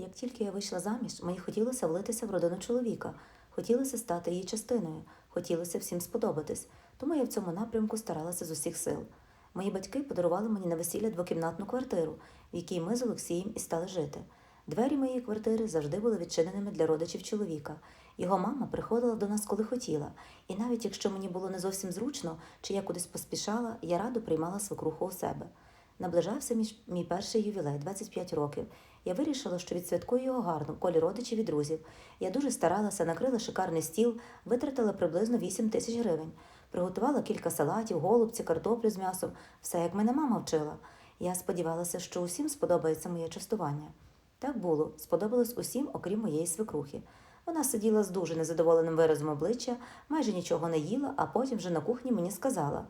Як тільки я вийшла заміж, мені хотілося влитися в родину чоловіка, хотілося стати її частиною, хотілося всім сподобатись, тому я в цьому напрямку старалася з усіх сил. Мої батьки подарували мені на весілля двокімнатну квартиру, в якій ми з Олексієм і стали жити. Двері моєї квартири завжди були відчиненими для родичів чоловіка. Його мама приходила до нас, коли хотіла, і навіть якщо мені було не зовсім зручно чи я кудись поспішала, я радо приймала свекруху у себе. Наближався мій, перший ювілей 25 років. Я вирішила, що відсвяткую його гарно колі родичів і друзів. Я дуже старалася, накрила шикарний стіл, витратила приблизно 8 тисяч гривень. Приготувала кілька салатів, голубці, картоплю з м'ясом, все як мене мама вчила. Я сподівалася, що усім сподобається моє частування. Так було, сподобалось усім, окрім моєї свекрухи. Вона сиділа з дуже незадоволеним виразом обличчя, майже нічого не їла, а потім вже на кухні мені сказала: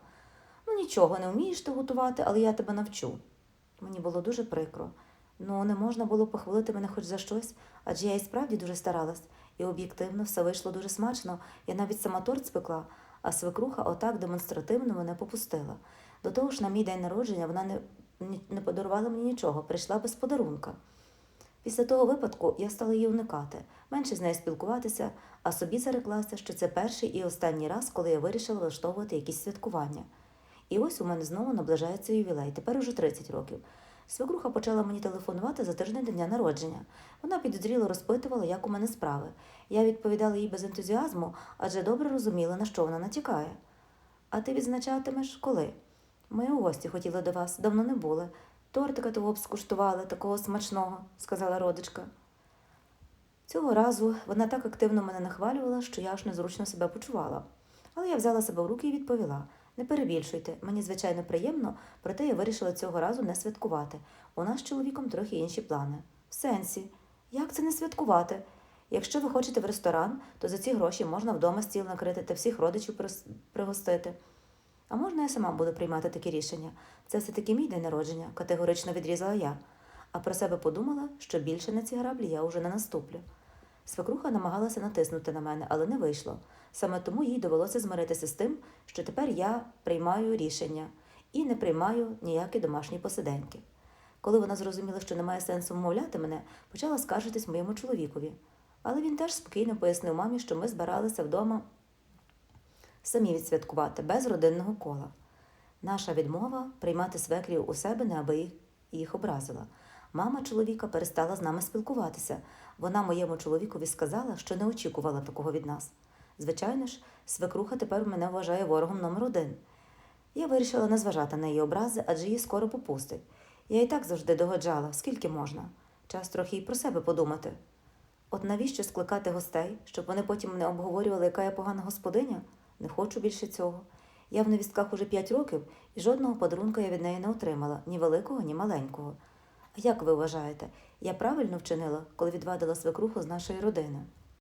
Ну, нічого не вмієш ти готувати, але я тебе навчу. Мені було дуже прикро. Ну, не можна було похвалити мене хоч за щось, адже я і справді дуже старалась, і об'єктивно все вийшло дуже смачно. Я навіть сама торт спекла, а свекруха отак демонстративно мене попустила. До того ж, на мій день народження вона не, не подарувала мені нічого, прийшла без подарунка. Після того випадку я стала її уникати, менше з нею спілкуватися, а собі зареклася, що це перший і останній раз, коли я вирішила влаштовувати якісь святкування. І ось у мене знову наближається ювілей, тепер уже 30 років. Свекруха почала мені телефонувати за тиждень до дня народження. Вона підозріло розпитувала, як у мене справи. Я відповідала їй без ентузіазму, адже добре розуміла, на що вона натякає. А ти відзначатимеш коли? Ми у гості хотіли до вас, давно не були. Тортика того б скуштували, такого смачного, сказала родичка. Цього разу вона так активно мене нахвалювала, що я аж незручно себе почувала. Але я взяла себе в руки і відповіла: не перебільшуйте, мені звичайно приємно, проте я вирішила цього разу не святкувати. У нас з чоловіком трохи інші плани. В сенсі, як це не святкувати? Якщо ви хочете в ресторан, то за ці гроші можна вдома стіл накрити та всіх родичів пригостити. А можна я сама буду приймати такі рішення? Це все-таки мій день народження, категорично відрізала я. А про себе подумала, що більше на ці граблі я уже не наступлю. Свекруха намагалася натиснути на мене, але не вийшло. Саме тому їй довелося змиритися з тим, що тепер я приймаю рішення і не приймаю ніякі домашні посиденьки. Коли вона зрозуміла, що немає сенсу вмовляти мене, почала скаржитись моєму чоловікові. Але він теж спокійно пояснив мамі, що ми збиралися вдома самі відсвяткувати без родинного кола. Наша відмова приймати свекрів у себе неаби їх, їх образила. Мама чоловіка перестала з нами спілкуватися. Вона моєму чоловікові сказала, що не очікувала такого від нас. Звичайно ж, свекруха тепер мене вважає ворогом номер один. Я вирішила не зважати на її образи, адже її скоро попустить. Я і так завжди догоджала, скільки можна. Час трохи й про себе подумати. От навіщо скликати гостей, щоб вони потім не обговорювали, яка я погана господиня? Не хочу більше цього. Я в невістках уже п'ять років, і жодного подарунка я від неї не отримала, ні великого, ні маленького. А як ви вважаєте, я правильно вчинила, коли відвадила свекруху з нашої родини?